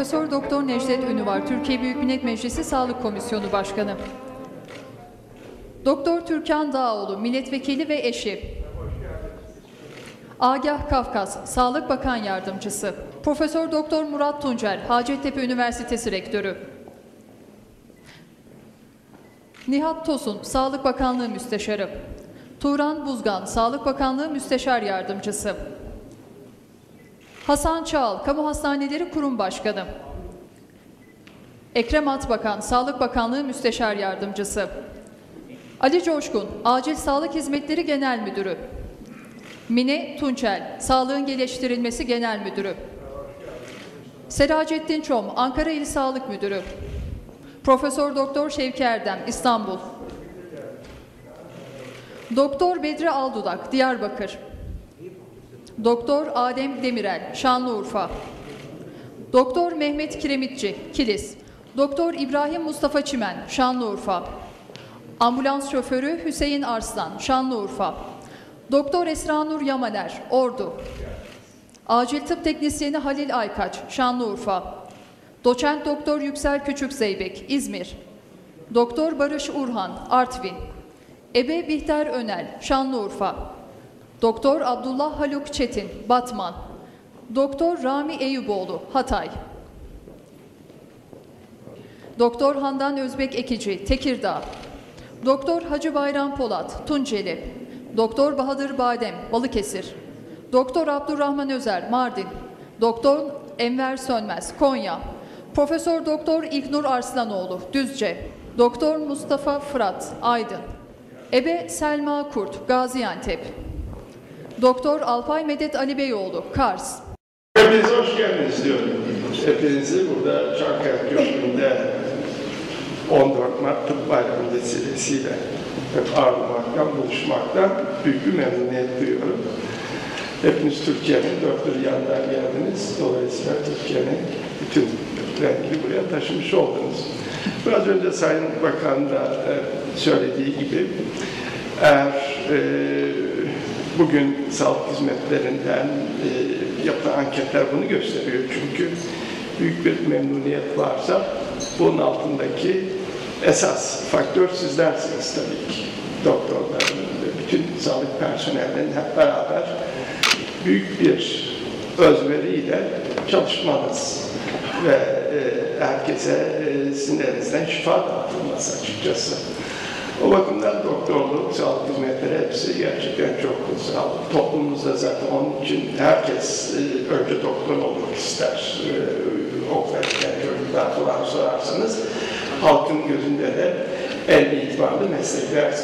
Profesör Doktor Necdet Ünüvar, Türkiye Büyük Millet Meclisi Sağlık Komisyonu Başkanı. Doktor Türkan Dağoğlu, milletvekili ve eşi. Agah Kafkas, Sağlık Bakan Yardımcısı. Profesör Doktor Murat Tuncel, Hacettepe Üniversitesi Rektörü. Nihat Tosun, Sağlık Bakanlığı Müsteşarı. Turan Buzgan, Sağlık Bakanlığı Müsteşar Yardımcısı. Hasan Çağal, Kamu Hastaneleri Kurum Başkanı. Ekrem Atbakan, Sağlık Bakanlığı Müsteşar Yardımcısı. Ali Coşkun, Acil Sağlık Hizmetleri Genel Müdürü. Mine Tunçel, Sağlığın Geliştirilmesi Genel Müdürü. Seracettin Çom, Ankara İl Sağlık Müdürü. Profesör Doktor Şevki Erdem, İstanbul. Doktor Bedri Aldudak, Diyarbakır. Doktor Adem Demirel, Şanlıurfa. Doktor Mehmet Kiremitçi, Kilis. Doktor İbrahim Mustafa Çimen, Şanlıurfa. Ambulans şoförü Hüseyin Arslan, Şanlıurfa. Doktor Esra Nur Yamaner, Ordu. Acil tıp teknisyeni Halil Aykaç, Şanlıurfa. Doçent Doktor Yüksel Küçük Zeybek, İzmir. Doktor Barış Urhan, Artvin. Ebe Bihter Önel, Şanlıurfa. Doktor Abdullah Haluk Çetin, Batman. Doktor Rami Eyüboğlu, Hatay. Doktor Handan Özbek Ekici, Tekirdağ. Doktor Hacı Bayram Polat, Tunceli. Doktor Bahadır Badem, Balıkesir. Doktor Abdurrahman Özer, Mardin. Doktor Enver Sönmez, Konya. Profesör Doktor İlknur Arslanoğlu, Düzce. Doktor Mustafa Fırat, Aydın. Ebe Selma Kurt, Gaziantep. Doktor Alpay Medet Ali Beyoğlu, Kars. Hepinize hoş geldiniz diyorum. Hepinizi burada Çankaya Köşkü'nde 14 Mart Tıp Bayramı vesilesiyle ağırlamaktan, buluşmaktan büyük bir memnuniyet duyuyorum. Hepiniz Türkiye'nin dört bir yanından geldiniz. Dolayısıyla Türkiye'nin bütün rengini buraya taşımış oldunuz. Biraz önce Sayın Bakan da e, söylediği gibi eğer e, bugün sağlık hizmetlerinden e, yapılan anketler bunu gösteriyor. Çünkü büyük bir memnuniyet varsa bunun altındaki esas faktör sizlersiniz tabii ki. Doktorların ve bütün sağlık personelinin hep beraber büyük bir özveriyle çalışmanız ve e, herkese e, sizin şifa dağıtılması açıkçası. O bakımdan doktorluk, sağlık hizmetleri hepsi gerçekten çok kutsal. Toplumumuzda zaten onun için herkes e, önce doktor olmak ister. E, okurken çocuklar falan sorarsanız halkın gözünde de en itibarlı meslekler.